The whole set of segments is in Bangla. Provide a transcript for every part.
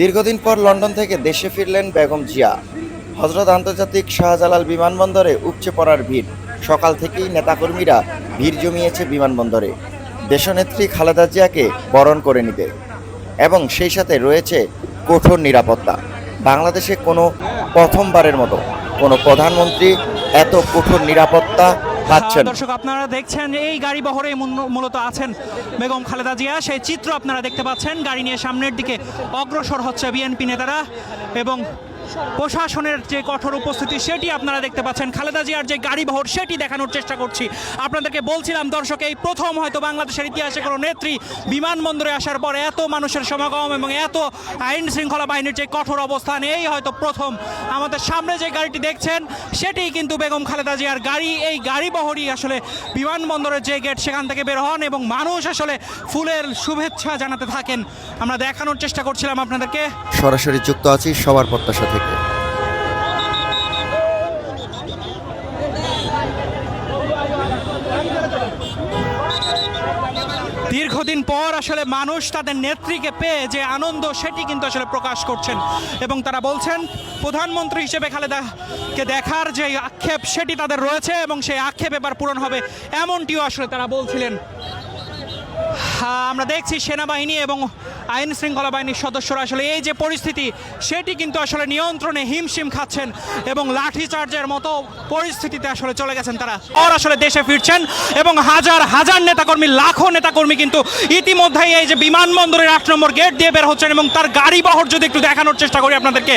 দীর্ঘদিন পর লন্ডন থেকে দেশে ফিরলেন বেগম জিয়া। হজরত আন্তর্জাতিক শাহজালাল বিমানবন্দরে উপচে পড়ার ভিড়। সকাল থেকেই নেতাকর্মীরা ভিড় জমিয়েছে বিমানবন্দরে। দেশনেত্রী খালেদা জিয়াকে বরণ করে নিতে। এবং সেই সাথে রয়েছে কঠোর নিরাপত্তা। বাংলাদেশে কোনো প্রথমবারের মতো কোনো প্রধানমন্ত্রী এত কঠোর নিরাপত্তা পাচ্ছেন। হ্যাঁ, দর্শক আপনারা দেখছেন এই গাড়ি বহরে মূল- মূলত আছেন বেগম খালেদা জিয়া। সেই চিত্র আপনারা দেখতে পাচ্ছেন। গাড়ি নিয়ে সামনের দিকে অগ্রসর হচ্ছে বিএনপি নেতারা এবং প্রশাসনের যে কঠোর উপস্থিতি সেটি আপনারা দেখতে পাচ্ছেন। খালেদা জিয়ার যে গাড়ি বহর সেটি দেখানোর চেষ্টা করছি। আপনাদেরকে বলছিলাম, দর্শক, এই প্রথম হয়তো বাংলাদেশের ইতিহাসে কোনো নেত্রী বিমানবন্দরে আসার পর এত মানুষের সমাগম এবং এত আইন শৃঙ্খলা বাহিনীর যে কঠোর অবস্থান, এই হয়তো প্রথম। আমাদের সামনে যে গাড়িটি দেখছেন, সেটি কিন্তু বেগম খালেদা জিয়ার গাড়ি। এই গাড়ি বহরই আসলে বিমানবন্দরের যে গেট সেখান থেকে বের হন এবং মানুষ আসলে ফুলের শুভেচ্ছা জানাতে থাকেন। আমরা দেখানোর চেষ্টা করছিলাম আপনাদেরকে। সরাসরি যুক্ত আছি সবার প্রত্যাশা থেকে। দীর্ঘদিন পর আসলে মানুষ তাদের নেত্রীকে পেয়ে যে আনন্দ, সেটি কিন্তু আসলে প্রকাশ করছেন। এবং তারা বলছেন, প্রধানমন্ত্রী হিসেবে খালেদাকে দেখার যে আক্ষেপ, সেটি তাদের রয়েছে এবং সেই আক্ষেপ এবার পূরণ হবে, এমনটিও আসলে তারা বলছিলেন। আমরা দেখছি সেনাবাহিনী এবং আইন শৃঙ্খলা বাহিনীর সদস্যরা আসলে এই যে পরিস্থিতি, সেটি কিন্তু আসলে নিয়ন্ত্রণে হিমশিম খাচ্ছেন এবং লাঠিচার্জের মতো পরিস্থিতিতে আসলে চলে গেছেন তারা। আর আসলে দেশে ফিরছেন এবং হাজার হাজার নেতাকর্মী, লাখো নেতাকর্মী কিন্তু ইতিমধ্যেই এই যে বিমানবন্দরের আট নম্বর গেট দিয়ে বের হচ্ছেন এবং তার গাড়ি বহর যদি একটু দেখানোর চেষ্টা করি আপনাদেরকে,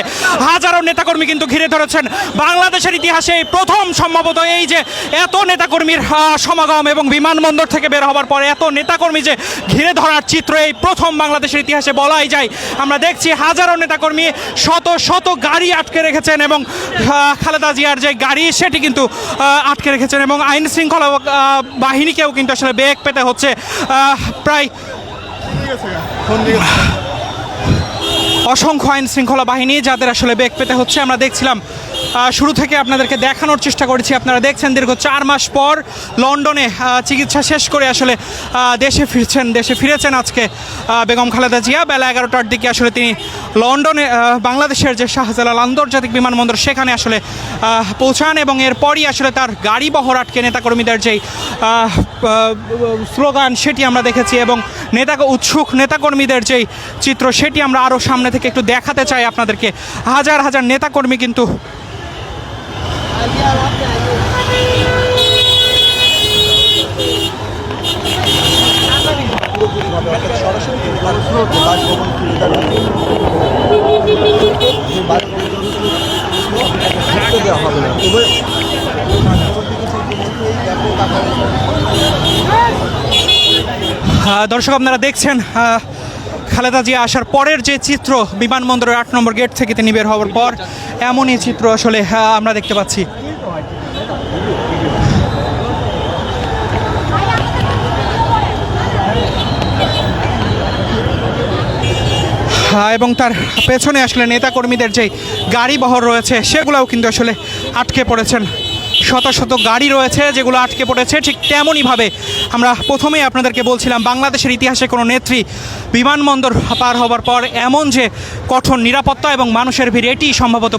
হাজারো নেতাকর্মী কিন্তু ঘিরে ধরেছেন। বাংলাদেশের ইতিহাসে প্রথম সম্ভবত এই যে এত নেতাকর্মীর সমাগম এবং বিমানবন্দর থেকে বের হওয়ার পরে এত নেতাকর্মী যে ঘিরে ধরার চিত্র এই প্রথম বাংলাদেশের ইতিহাসে বলাই যায়। আমরা দেখছি হাজারো নেতাকর্মী শত শত গাড়ি আটকে রেখেছেন এবং খালেদা জিয়ার যে গাড়ি সেটি কিন্তু আটকে রেখেছেন এবং আইন শৃঙ্খলা বাহিনীকেও কিন্তু আসলে বেগ পেতে হচ্ছে প্রায় অসংখ্য আইন শৃঙ্খলা বাহিনী যাদের আসলে বেগ পেতে হচ্ছে। আমরা দেখছিলাম শুরু থেকে আপনাদেরকে দেখানোর চেষ্টা করেছি। আপনারা দেখছেন দীর্ঘ চার মাস পর লন্ডনে চিকিৎসা শেষ করে আসলে দেশে ফিরছেন, দেশে ফিরেছেন আজকে বেগম খালেদা জিয়া। বেলা এগারোটার দিকে আসলে তিনি লন্ডনে বাংলাদেশের যে শাহজালাল আন্তর্জাতিক বিমানবন্দর, সেখানে আসলে পৌঁছান এবং এরপরই আসলে তার গাড়ি বহর আটকে নেতাকর্মীদের যেই স্লোগান, সেটি আমরা দেখেছি এবং নেতা উৎসুক নেতাকর্মীদের যেই চিত্র, সেটি আমরা আরও সামনে থেকে একটু দেখাতে চাই আপনাদেরকে। হাজার হাজার নেতাকর্মী কিন্তু দর্শক, আপনারা দেখছেন খালেদা জিয়া আসার পরের যে চিত্র, বিমানবন্দরের আট নম্বর গেট থেকে তিনি বের হওয়ার পর, এমনই চিত্র আসলে আমরা দেখতে পাচ্ছি। এবং তার পেছনে আসলে নেতাকর্মীদের যে গাড়ি বহর রয়েছে, সেগুলোও কিন্তু আসলে আটকে পড়েছেন। শত শত গাড়ি রয়েছে যেগুলো আটকে পড়েছে। ঠিক তেমনইভাবে আমরা প্রথমেই আপনাদেরকে বলছিলাম, বাংলাদেশের ইতিহাসে কোনো নেত্রী বিমানবন্দর পার হবার পর এমন যে কঠোর নিরাপত্তা এবং মানুষের ভিড় এটি সম্ভবত